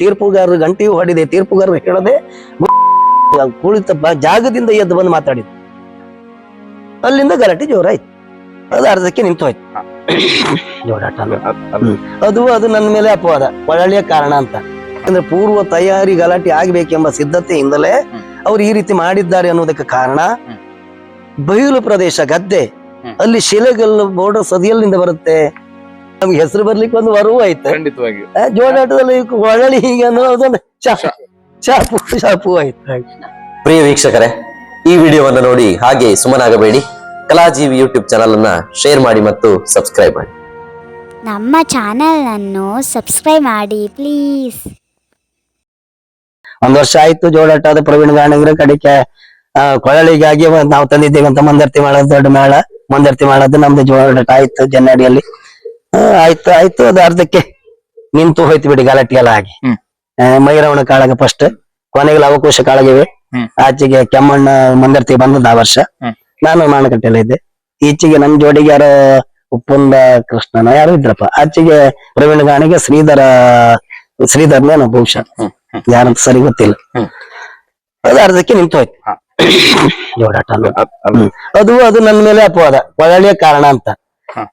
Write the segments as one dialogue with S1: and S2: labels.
S1: ತೀರ್ಪುಗಾರರು ಗಂಟೆಯು ಹೊಡಿದೆ ತೀರ್ಪುಗಾರರು ಹೇಳದೆ ಕುಳಿತ ಜಾಗದಿಂದ ಎದ್ದು ಬಂದು ಮಾತಾಡಿದ ಅಲ್ಲಿಂದ ಗಲಾಟೆ ಜೋರಾಯ್ತು. ಅದು ಅರ್ಧಕ್ಕೆ ನಿಂತು ಹೋಯ್ತು.
S2: ಅದ್- ಅದ್-
S1: ನನ್ನ ಮೇಲೆ ಅಪವಾದ ಒಳ್ಳೆಯ ಕಾರಣ ಅಂತ. ಅಂದ್ರೆ ಪೂರ್ವ ತಯಾರಿ ಗಲಾಟೆ ಆಗ್ಬೇಕೆಂಬ ಸಿದ್ಧತೆಯಿಂದಲೇ. ಅವ್ರು ಈ ರೀತಿ ಮಾಡಿದ್ದಾರೆ ಅನ್ನೋದಕ್ಕೆ ಕಾರಣ ಬಯಲು ಪ್ರದೇಶ ಗದ್ದೆ. ಅಲ್ಲಿ ಶಿಲೆಗಲ್ಲು ಬೋರ್ಡರ್ ಸದಿಯಲ್ಲಿಂದ ಬರುತ್ತೆ. ನಮ್ಗೆ ಹೆಸರು ಬರ್ಲಿಕ್ಕೆ ಒಂದು ವರವು ಆಯ್ತು.
S2: ಖಂಡಿತವಾಗಿ
S1: ಜೋಡಾಟದಲ್ಲಿ ಹೊಳಲಿ ಹೀಗೆ ಅನ್ನೋದೊಂದು ಚಾಪು ಚಾಪು ಶಾಪು ಆಯ್ತು.
S3: ಪ್ರಿಯ ವೀಕ್ಷಕರೇ ಈ ವಿಡಿಯೋವನ್ನು ನೋಡಿ ಹಾಗೆ ಸುಮ್ಮನಾಗಬೇಡಿ. ಕಲಾಜೀವಿ ಯೂಟ್ಯೂಬ್ ಚಾನಲ್ ಅನ್ನ ಶೇರ್ ಮಾಡಿ ಮತ್ತು ಸಬ್ಸ್ಕ್ರೈಬ್ ಮಾಡಿ.
S4: ನಮ್ಮ ಚಾನಲನ್ನು ಸಬ್ಸ್ಕ್ರೈಬ್ ಮಾಡಿ ಪ್ಲೀಸ್
S1: ಒಂದ್ ವರ್ಷ ಆಯ್ತು ಜೋಡಾಟ ಅದು ಪ್ರವೀಣ್ ಗಾಣಿಗ್ರ ಕಡೆಗೆ ಆ, ಕೊಳಲಿಗಾಗಿ ಒಂದ್ ನಾವು ತಂದಿದ್ದೇವೆ ಅಂತ ಮಂದರ್ತಿ ಮಾಡೋದು ದೊಡ್ಡ ಮೇಳ. ಮಂದರ್ತಿ ಮಾಡೋದು ನಮ್ದು ಜೋಡಾಟ ಆಯ್ತು ಜನ್ನಡಿಯಲ್ಲಿ. ಆಯ್ತು ಆಯ್ತು ಅದು ಅರ್ಧಕ್ಕೆ ನಿಂತು ಹೋಯ್ತು ಬಿಡಿ ಗಲಾಟೆ ಎಲ್ಲ ಆಗಿ. ಮೈರವಣ ಕಾಳಗ ಫಸ್ಟ್ ಕೊನೆಗೆ ಅವಕಾಶ ಕಾಳಗಿವೆ. ಆಚೆಗೆ ಕೆಮ್ಮಣ್ಣ ಮಂದರ್ತಿ ಬಂದದ್ದು ಆ ವರ್ಷ. ನಾನು ಮಾನಕಟ್ಟೆಲ್ಲ ಇದ್ದೆ. ಈಚೆಗೆ ನಮ್ ಜೋಡಿಗೆ ಯಾರೋ ಉಪ್ಪುಂದ ಕೃಷ್ಣನ ಯಾರು ಇದ್ರಪ್ಪ? ಆಚೆಗೆ ಪ್ರವೀಣ ಗಾಣಿಗೆ ಶ್ರೀಧರ ಶ್ರೀಧರ್ನೇನು ಬಹುಶಃ. ಯಾರಂತ ಸರಿ ಗೊತ್ತಿಲ್ಲ. ಅದು ಅರ್ಧಕ್ಕೆ ನಿಂತು ಹೋಯ್ತು. ಜೋಡಾಟ.
S2: ಅದ್- ಅದ್-
S1: ನನ್ನ ಮೇಲೆ ಅಪವಾದ. ಒಳ್ಳೆಯ ಕಾರಣ ಅಂತ.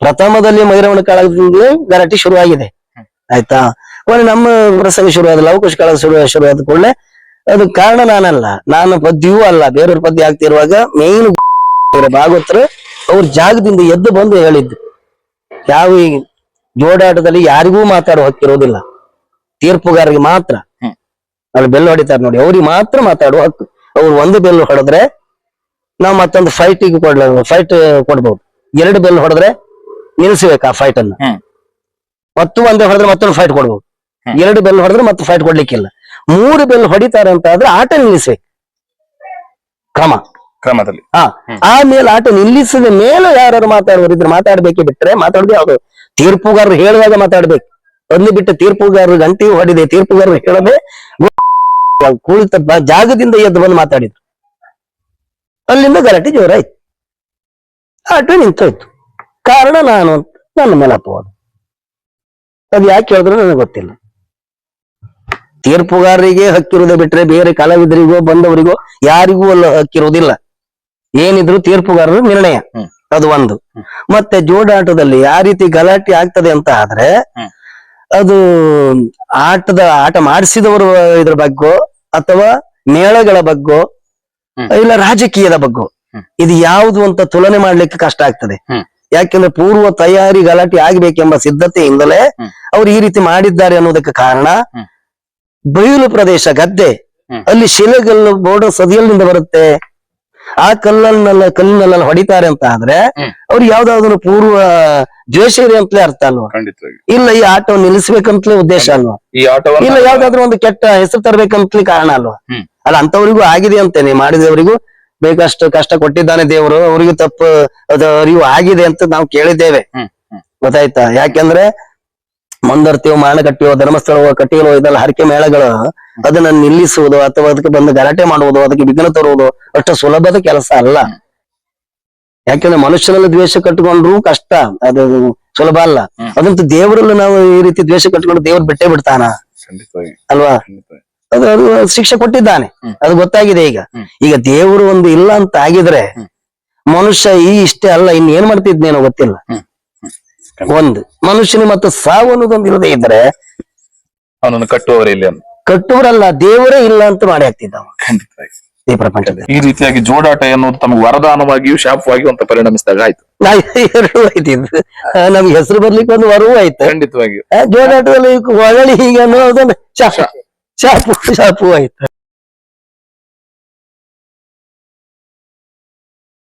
S1: ಪ್ರಥಮದಲ್ಲಿ ಮೈರವಣ ಕಾಳಗದಿಂದ ಗಲಾಟೆ ಶುರುವಾಗಿದೆ. ಆಯ್ತಾ? ಒಂದು ನಮ್ಮ ಪ್ರಸಂಗ ಶುರು ಆದ ಅವಕಾಶ ಕಾಳ ಶುರು ಶುರು ಆದ ಕೂಡಲೇ ಅದು ಕಾರಣ ನಾನಲ್ಲ. ನಾನು ಪದ್ಯವೂ ಅಲ್ಲ. ಬೇರೆಯವ್ರ ಪದ್ಯ ಆಗ್ತಿರುವಾಗ ಮೇನ್ ಭಾಗವತರು ಅವ್ರ ಜಾಗದಿಂದ ಎದ್ದು ಬಂದು ಹೇಳಿದ್ದು. ಯಾವ ಈ ಜೋಡಾಟದಲ್ಲಿ ಯಾರಿಗೂ ಮಾತಾಡೋ ಹಕ್ಕಿರೋದಿಲ್ಲ ತೀರ್ಪುಗಾರರಿಗೆ ಮಾತ್ರ. ಅಲ್ಲಿ ಬೆಲ್ಲು ಹೊಡಿತಾರೆ ನೋಡಿ ಅವ್ರಿಗೆ ಮಾತ್ರ ಮಾತಾಡುವ ಹಕ್ಕು. ಅವ್ರು ಒಂದು ಬೆಲ್ಲು ಹೊಡೆದ್ರೆ ನಾವು ಮತ್ತೊಂದು ಫೈಟಿಗೆ ಕೊಡ್ಲ ಫೈಟ್ ಕೊಡ್ಬೋದು. ಎರಡು ಬೆಲ್ಲು ಹೊಡೆದ್ರೆ ನಿಲ್ಸ್ಬೇಕು ಆ ಫೈಟ್ ಅನ್ನು. ಮತ್ತು ಒಂದೇ ಹೊಡೆದ್ರೆ ಮತ್ತೊಂದು ಫೈಟ್
S2: ಕೊಡ್ಬೇಕು.
S1: ಎರಡು ಬೆಲ್ ಹೊಡೆದ್ರೆ ಮತ್ತೆ ಫೈಟ್ ಕೊಡ್ಲಿಕ್ಕಿಲ್ಲ. ಮೂರು ಬೆಲ್ ಹೊಡಿತಾರೆ ಅಂತ ಆದ್ರೆ ಆಟ ನಿಲ್ಲಿಸಬೇಕು ಕ್ರಮ.
S2: ಕ್ರಮದಲ್ಲಿ.
S1: ಹಾ. ಆಮೇಲೆ ಆಟ ನಿಲ್ಲಿಸಿದ ಮೇಲೆ ಯಾರು ಮಾತಾಡೋರು ಇದ್ರೆ ಮಾತಾಡ್ಬೇಕೇ ಬಿಟ್ರೆ ಮಾತಾಡುದು ಯಾವ್ದು? ತೀರ್ಪುಗಾರರು ಹೇಳುವಾಗ ಮಾತಾಡ್ಬೇಕು. ಒಂದು ಬಿಟ್ಟು ತೀರ್ಪುಗಾರರು ಗಂಟೆ ಹೊಡಿದೆ ತೀರ್ಪುಗಾರರು ಹೇಳದೆ ಕುಳಿತ ಜಾಗದಿಂದ ಎದ್ದು ಬಂದು ಮಾತಾಡಿದ್ರು. ಅಲ್ಲಿಂದ ಗಲಾಟೆ ಜೋರಾಯ್ತು. ಆಟ ನಿಂತೋಯ್ತು. ಕಾರಣ ನಾನು ಅಂತ ನನ್ನ ಮೇಲೆ ಅದು. ಅದು ಯಾಕೆ ಹೇಳಿದ್ರು ನನಗೆ ಗೊತ್ತಿಲ್ಲ. ತೀರ್ಪುಗಾರರಿಗೆ ಹಕ್ಕಿರುವುದೇ ಬಿಟ್ರೆ ಬೇರೆ ಕಲಾವಿದರಿಗೋ ಬಂದವರಿಗೋ ಯಾರಿಗೂ ಅಲ್ಲ ಹಕ್ಕಿರುವುದಿಲ್ಲ. ಏನಿದ್ರು ತೀರ್ಪುಗಾರರ ನಿರ್ಣಯ. ಅದು ಒಂದು. ಮತ್ತೆ ಜೋಡಾಟದಲ್ಲಿ ಯಾವ ರೀತಿ ಗಲಾಟೆ ಆಗ್ತದೆ ಅಂತ ಆದ್ರೆ ಅದು ಆಟದ ಆಟ ಮಾಡಿಸಿದವರು ಇದ್ರ ಬಗ್ಗೋ ಅಥವಾ ಮೇಳಗಳ ಬಗ್ಗೋ ಇಲ್ಲ ರಾಜಕೀಯದ ಬಗ್ಗೋ ಇದು ಯಾವುದು ಅಂತ ತುಲನೆ ಮಾಡ್ಲಿಕ್ಕೆ ಕಷ್ಟ ಆಗ್ತದೆ. ಯಾಕೆಂದ್ರೆ ಪೂರ್ವ ತಯಾರಿ ಗಲಾಟೆ ಆಗ್ಬೇಕೆಂಬ ಸಿದ್ಧತೆಯಿಂದಲೇ. ಅವ್ರು ಈ ರೀತಿ ಮಾಡಿದ್ದಾರೆ ಅನ್ನೋದಕ್ಕೆ ಕಾರಣ. ಬಯಲು ಪ್ರದೇಶ ಗದ್ದೆ. ಅಲ್ಲಿ ಶಿಲೆಗಲ್ಲು ಬೋರ್ಡರ್ ಸದಿಯಲ್ಲಿಂದ ಬರುತ್ತೆ. ಆ ಕಲ್ಲಲ್ಲ ಕಲ್ಲಿನಲ್ಲ ಹೊಡಿತಾರೆ ಅಂತ ಆದ್ರೆ ಅವ್ರು ಯಾವ್ದಾದ್ರು ಪೂರ್ವ ದ್ವೇಷ ಇದೆ ಅಂತಲೇ ಅರ್ಥ ಅಲ್ವಾ? ಇಲ್ಲ ಈ ಆಟೋ ನಿಲ್ಲಿಸ್ಬೇಕಂತಲೇ ಉದ್ದೇಶ ಅಲ್ವಾ? ಇಲ್ಲ ಯಾವ್ದಾದ್ರು ಒಂದು ಕೆಟ್ಟ ಹೆಸರು ತರಬೇಕಂತಲೇ ಕಾರಣ ಅಲ್ವಾ. ಅಲ್ಲ ಅಂತವರಿಗೂ ಆಗಿದೆ ಅಂತೇನೆ ಮಾಡಿದವರಿಗೂ. ಬೇಕಷ್ಟು ಕಷ್ಟ ಕೊಟ್ಟಿದ್ದಾನೆ ದೇವರು ಅವ್ರಿಗೂ ತಪ್ಪು ಅದು ಅರಿವು ಆಗಿದೆ ಅಂತ ನಾವು ಕೇಳಿದ್ದೇವೆ. ಗೊತ್ತಾಯ್ತಾ? ಯಾಕೆಂದ್ರೆ ಮಂದರ್ತಿಯೋ ಮಾನ ಕಟ್ಟಿಯೋ ಧರ್ಮಸ್ಥಳವೋ ಕಟ್ಟಿಯೋ ಇದೆಲ್ಲ ಹರಕೆ ಮೇಳಗಳು ಅದನ್ನ ನಿಲ್ಲಿಸುವುದು ಅಥವಾ ಅದಕ್ಕೆ ಬಂದು ಗಲಾಟೆ ಮಾಡುವುದು ಅದಕ್ಕೆ ವಿಘ್ನ ತರುವುದು ಅಷ್ಟು ಸುಲಭದ ಕೆಲಸ ಅಲ್ಲ. ಯಾಕೆಂದ್ರೆ ಮನುಷ್ಯನಲ್ಲಿ ದ್ವೇಷ ಕಟ್ಟಿಕೊಂಡ್ರು ಕಷ್ಟ ಅದು ಸುಲಭ ಅಲ್ಲ. ಅದಂತೂ ದೇವರಲ್ಲೂ ನಾವು ಈ ರೀತಿ ದ್ವೇಷ ಕಟ್ಟಿಕೊಂಡು ದೇವ್ರು ಬಿಟ್ಟೇ ಬಿಡ್ತಾನ? ಅಲ್ವಾ? ಅದು ಅದು ಶಿಕ್ಷೆ ಕೊಟ್ಟಿದ್ದಾನೆ. ಅದು ಗೊತ್ತಾಗಿದೆ ಈಗ. ಈಗ ದೇವರು ಒಂದು ಇಲ್ಲ ಅಂತ ಆಗಿದ್ರೆ ಮನುಷ್ಯ ಈ ಇಷ್ಟೇ ಅಲ್ಲ ಇನ್ ಏನ್ ಮಾಡ್ತಿದ್ನೇನೋ ಗೊತ್ತಿಲ್ಲ. ಒಂದು ಮನುಷ್ಯನ ಮತ್ತು ಸಾವು ಅನ್ನೋದೊಂದು ಇಲ್ಲದೆ ಇದ್ರೆ
S2: ಅವನನ್ನು ಕಟ್ಟುವವರೇ ಇಲ್ಲ
S1: ಕಟ್ಟುವರಲ್ಲ ದೇವರೇ ಇಲ್ಲ ಅಂತ ಮಾಡಿ
S2: ಹಾಕ್ತಿದ್ದ
S1: ಈ ಪ್ರಪಂಚದಲ್ಲಿ.
S2: ಈ ರೀತಿಯಾಗಿ ಜೋಡಾಟ ಎನ್ನುವುದು ತಮಗೆ ವರದಾನವಾಗಿಯೂ ಶಾಪವಾಗಿಯೂ ಅಂತ ಪರಿಣಮಿಸಿದಾಗ ಆಯ್ತು.
S1: ಎರಡೂ ಆಯ್ತು ಇದು. ನಮ್ಗೆ ಹೆಸರು ಬರ್ಲಿಕ್ಕೆ ಒಂದು ವರವೂ ಆಯ್ತು. ಖಂಡಿತವಾಗಿಯೂ. ಜೋಡಾಟದಲ್ಲಿ ಹೊಗಳಿ ಹೀಗೆ ಅನ್ನೋದೊಂದು ಶಾ- ಶಾಪು ಶಾಪು ಆಯ್ತು